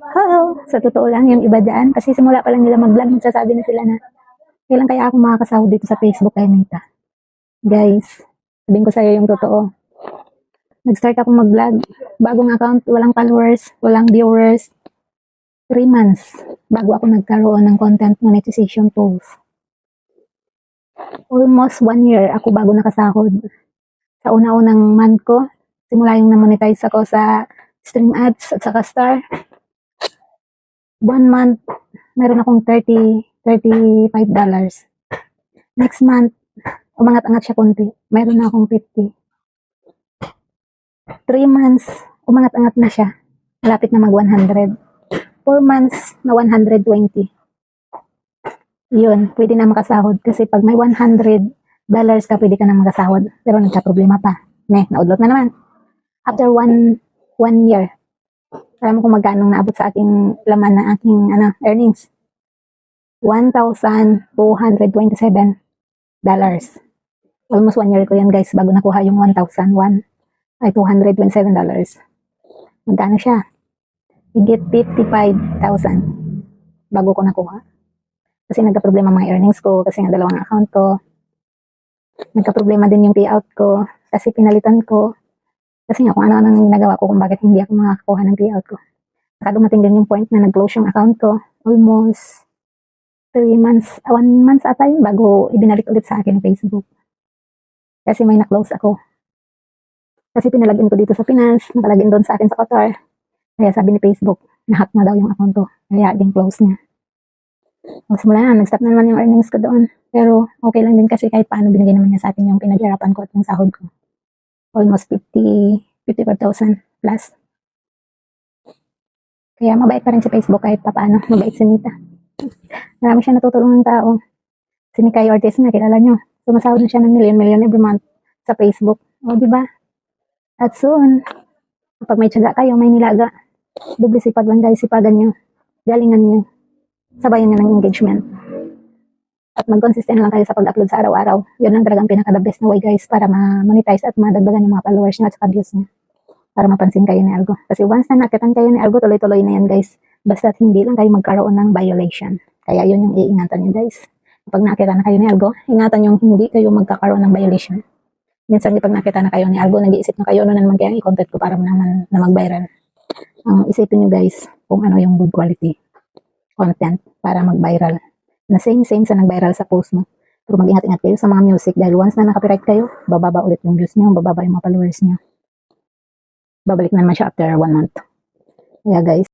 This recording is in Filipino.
Oo, sa totoo lang yung iba dyan. Kasi simula pa lang nila mag-vlog, magsasabi na sila na kailan kaya ako makakasahod dito sa Facebook kay Nita. Guys, sabihin ko sa'yo yung totoo. Nag-start ako mag-vlog. Bagong account, walang followers, walang viewers. Three months bago ako nagkaroon ng content monetization tools. Almost one year ako bago nakasahod. Sa una-unang month ko, simula yung na-monetize ako sa stream ads at saka star. One month, meron akong 30, 35 dollars. Next month, umangat-angat siya konti. Meron na akong 50. Three months, umangat-angat na siya. Malapit na mag 100. Four months na 120. Yun, pwede na makasahod. Kasi pag may 100 dollars ka, pwede ka na makasahod. Pero nagka-problema pa. Ne, naudlot na naman. After one, one year, alam mo kung magkano naabot sa aking laman ng aking ano, earnings. $1,227 dollars. Almost one year ko yan guys bago nakuha yung 1,001 ay $227 dollars. Magkano siya? Higit 55,000 bago ko nakuha. Kasi nagka-problema mga earnings ko kasi nga dalawang account ko. Nagka-problema din yung payout ko kasi pinalitan ko. Kasi nga kung ano-ano nang ginagawa ko kung bakit hindi ako makakakuha ng payout ko. Saka dumating din yung point na nag-close yung account ko. Almost 3 months, 1 month ata yun bago ibinalik ulit sa akin ng Facebook. Kasi may na-close ako. Kasi pinalagin ko dito sa Pinas, nakalagin doon sa akin sa Qatar. Kaya sabi ni Facebook, na-hack na daw yung account ko. Kaya din close niya. O simula na, nag-stop na naman yung earnings ko doon. Pero okay lang din kasi kahit paano binigay naman niya sa akin yung pinaghirapan ko at yung sahod ko. Almost 50, 55,000 plus. Kaya mabait pa rin si Facebook kahit pa paano. Mabait si Nita. Marami siya natutulungan ng tao. Si Mikay Ortiz na, kilala nyo. Sumasahod na siya ng million-million every month sa Facebook. O, di ba? At soon, kapag may tiyaga kayo, may nilaga. Doble sipag lang guys, sipagan nyo. Galingan nyo. Sabayan nyo ng engagement. At mag-consistent lang kayo sa pag-upload sa araw-araw. Yun lang talagang pinaka-the best na way guys para ma-monetize at madagdagan yung mga followers nyo at saka views nyo. Para mapansin kayo ni Algo. Kasi once na nakitan kayo ni Algo, tuloy-tuloy na yan guys. Basta't hindi lang kayo magkaroon ng violation. Kaya yun yung iingatan nyo guys. Kapag nakita na kayo ni Algo, ingatan yung hindi kayo magkakaroon ng violation. Minsan kapag nakita na kayo ni Algo, nag-iisip na kayo, ano naman kaya i-content ko para naman na mag-viral. Ang isipin nyo guys, kung ano yung good quality content para mag-viral. Na same-same sa nag-viral sa post mo. Pero mag-ingat-ingat kayo sa mga music dahil once na nakapiright kayo, bababa ulit yung views nyo, bababa yung mga followers nyo. Babalik na naman siya after one month. Kaya guys,